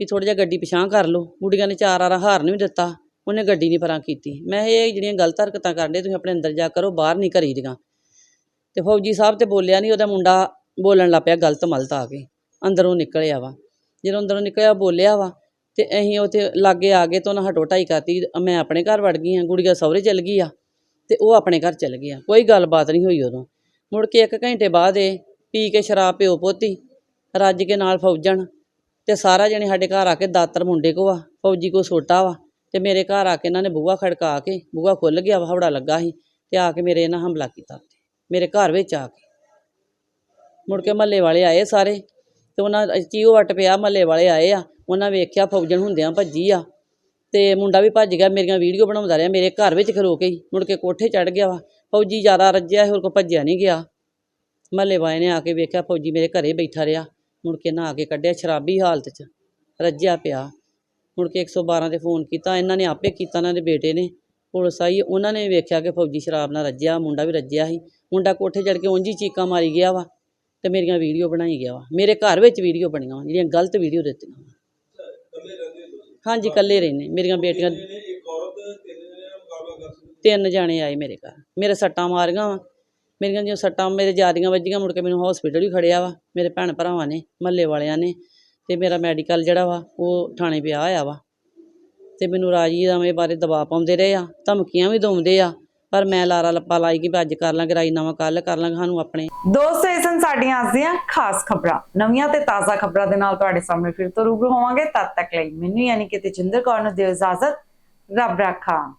ਵੀ ਥੋੜ੍ਹਾ ਜਿਹਾ ਗੱਡੀ ਪਿਛਾਂ ਕਰ ਲਓ। ਗੁੱਡੀਆਂ ਨੇ ਚਾਰ ਆਰਾ ਹਾਰਨ ਵੀ ਦਿੱਤਾ, ਉਹਨੇ ਗੱਡੀ ਨਹੀਂ ਪਰਾਂ ਕੀਤੀ। ਮੈਂ ਇਹ ਜਿਹੜੀਆਂ ਗਲਤ ਹਰਕਤਾਂ ਕਰਨ ਡੇ ਤੁਸੀਂ ਆਪਣੇ ਅੰਦਰ ਜਾ ਕਰੋ, ਬਾਹਰ ਨਹੀਂ ਕਰੀ ਦੀਆਂ। ਅਤੇ ਫੌਜੀ ਸਾਹਿਬ ਤਾਂ ਬੋਲਿਆ ਨਹੀਂ, ਉਹਦਾ ਮੁੰਡਾ ਬੋਲਣ ਲੱਗ ਪਿਆ ਗਲਤ ਮਲਤ ਆ ਕੇ। ਅੰਦਰੋਂ ਨਿਕਲਿਆ ਵਾ। ਜਦੋਂ ਅੰਦਰੋਂ ਨਿਕਲਿਆ ਬੋਲਿਆ ਵਾ ਅਤੇ ਅਸੀਂ ਉੱਥੇ ਲਾਗੇ ਆ ਗਏ ਤਾਂ ਉਹਨਾਂ ਹਟੋ ਢਾਈ ਕਰਤੀ। ਮੈਂ ਆਪਣੇ ਘਰ ਵੜ ਗਈ ਹਾਂ, ਗੁੜੀਆ ਸਹੁਰੇ ਚਲ ਗਈ ਆ। ਤੇ ਉਹ ਆਪਣੇ ਘਰ ਚਲ ਗਿਆ। ਕੋਈ ਗੱਲਬਾਤ ਨਹੀਂ ਹੋਈ ਉਦੋਂ। ਮੁੜ ਕੇ ਇੱਕ ਘੰਟੇ ਬਾਅਦ ਇਹ ਪੀ ਕੇ ਸ਼ਰਾਬ ਪਿਓ ਪੋਤੀ, ਰੱਜ ਕੇ ਨਾਲ ਫੌਜਣ ਤੇ ਸਾਰਾ ਜਣੇ ਸਾਡੇ ਘਰ ਆ ਕੇ ਦਾਤਰ ਮੁੰਡੇ ਕੋ ਆ, ਫੌਜੀ ਕੋ ਛੋਟਾ ਵਾ ਤੇ ਮੇਰੇ ਘਰ ਆ ਕੇ ਇਹਨਾਂ ਨੇ ਬੂਹਾ ਖੜਕਾ ਕੇ ਬੂਹਾ ਖੁੱਲ ਗਿਆ ਵਾ ਹਵੜਾ ਲੱਗਾ ਸੀ ਤੇ ਆ ਕੇ ਮੇਰੇ ਇਹਨਾਂ ਹਮਲਾ ਕੀਤਾ ਮੇਰੇ ਘਰ ਵਿੱਚ ਆ ਕੇ। ਮੁੜ ਕੇ ਮਹੱਲੇ ਵਾਲੇ ਆਏ ਸਾਰੇ ਤੇ ਉਹਨਾਂ, ਚੀਓ ਵੱਟ ਪਿਆ ਮਹੱਲੇ ਵਾਲੇ ਆਏ ਆ, ਉਹਨਾਂ ਵੇਖਿਆ ਫੌਜਣ ਹੁੰਦਿਆਂ ਭੱਜੀ ਆ। ਤੇ ਮੁੰਡਾ ਵੀ ਭੱਜ ਗਿਆ, ਮੇਰੀਆਂ ਵੀਡੀਓ ਬਣਾਉਂਦਾ ਰਿਹਾ, ਮੇਰੇ ਘਰ ਵਿੱਚ ਖਲੋ ਕੇ ਹੀ, ਮੁੜ ਕੇ ਕੋਠੇ ਚੜ ਗਿਆ ਵਾ। ਫੌਜੀ ਜ਼ਿਆਦਾ ਰੱਜਿਆ ਹੋਰ ਕੋ ਭੱਜਿਆ ਨਹੀਂ ਗਿਆ। ਮਹੱਲੇ ਵਾਲੇ ਨੇ ਆ ਕੇ ਵੇਖਿਆ, ਫੌਜੀ ਮੇਰੇ ਘਰੇ ਬੈਠਾ ਰਿਹਾ, ਮੁੜ ਕੇ ਨਹਾ ਕੇ ਕੱਢਿਆ ਸ਼ਰਾਬੀ ਹਾਲਤ 'ਚ, ਰੱਜਿਆ ਪਿਆ। ਮੁੜ ਕੇ 112 ਤੇ ਫੋਨ ਕੀਤਾ, ਇਹਨਾਂ ਨੇ ਆਪੇ ਕੀਤਾ, ਇਹਨਾਂ ਦੇ ਬੇਟੇ ਨੇ। ਪੁਲਿਸ ਆਈ, ਉਹਨਾਂ ਨੇ ਵੇਖਿਆ ਕਿ ਫੌਜੀ ਸ਼ਰਾਬ ਨਾਲ ਰੱਜਿਆ, ਮੁੰਡਾ ਵੀ ਰੱਜਿਆ ਸੀ। ਮੁੰਡਾ ਕੋਠੇ ਚੜ ਕੇ ਉਂਝ ਹੀ ਚੀਕਾਂ ਮਾਰੀ ਗਿਆ ਵਾ ਤੇ ਮੇਰੀਆਂ ਵੀਡੀਓ ਬਣਾਈ ਗਿਆ ਵਾ। ਮੇਰੇ ਘਰ ਵਿੱਚ ਵੀਡੀਓ ਬਣੀਆਂ ਵਾ, ਜਿਹੜੀਆਂ ਗਲਤ ਵੀਡੀਓ ਦਿੱਤੀਆਂ। ਵਾ ਹਾਂਜੀ ਇਕੱਲੇ ਰਹਿੰਦੇ ਮੇਰੀਆਂ ਬੇਟੀਆਂ ਤਿੰਨ ਜਾਣੇ ਆਏ ਮੇਰੇ ਘਰ। ਮੇਰੇ ਸੱਟਾਂ ਮਾਰੀਆਂ ਵਾ। ਮੇਰੀਆਂ ਜੋ ਸੱਟਾਂ ਮੇਰੇ ਜਿਆਦੀਆਂ ਵੱਜੀਆਂ ਮੁੜ ਕੇ ਮੈਨੂੰ ਹਸਪੀਟਲ ਹੀ ਖੜਿਆ ਵਾ। ਮੇਰੇ ਭੈਣ ਭਰਾਵਾਂ ਨੇ ਮਹੱਲੇ ਵਾਲਿਆਂ ਨੇ। ਤੇ ਮੇਰਾ ਮੈਡੀਕਲ ਜਿਹੜਾ ਵਾ ਉਹ ਥਾਣੇ ਪਿਆ ਹੋਇਆ ਵਾ। ਤੇ ਮੈਨੂੰ ਰਾਜੀ ਰਾਮੇ ਬਾਰੇ ਦਬਾਅ ਪਾਉਂਦੇ ਰਹੇ ਆ ਧਮਕੀਆਂ ਵੀ ਦਿੰਦੇ ਆ। ਪਰ ਮੈਂ ਲਾਰਾ ਲੱਪਾ ਲਾਈ ਕਿ ਵੀ ਅੱਜ ਕਰ ਲਾਂਗੇ ਰਾਜੀਨਾਮਾ ਕੱਲ ਕਰ ਲਾਂਗੇ, ਸਾਨੂੰ ਆਪਣੇ। ਦੋਸਤੋ ਇਹ ਸਨ ਸਾਡੀਆਂ ਅੱਜ ਦੀਆਂ ਖਾਸ ਖਬਰਾਂ। ਨਵੀਆਂ ਤੇ ਤਾਜ਼ਾ ਖਬਰਾਂ ਦੇ ਨਾਲ ਤੁਹਾਡੇ ਸਾਹਮਣੇ ਫਿਰ ਤੋਂ ਰੂਬਰੂ ਹੋਵਾਂਗੇ। ਤਦ ਤੱਕ ਲਈ ਮੈਨੂੰ ਯਾਨੀ ਕਿ ਤੇਜਿੰਦਰ ਕੌਰ ਨੂੰ ਦਿਓ ਇਜਾਜ਼ਤ। ਰੱਬ ਰਾਖਾ।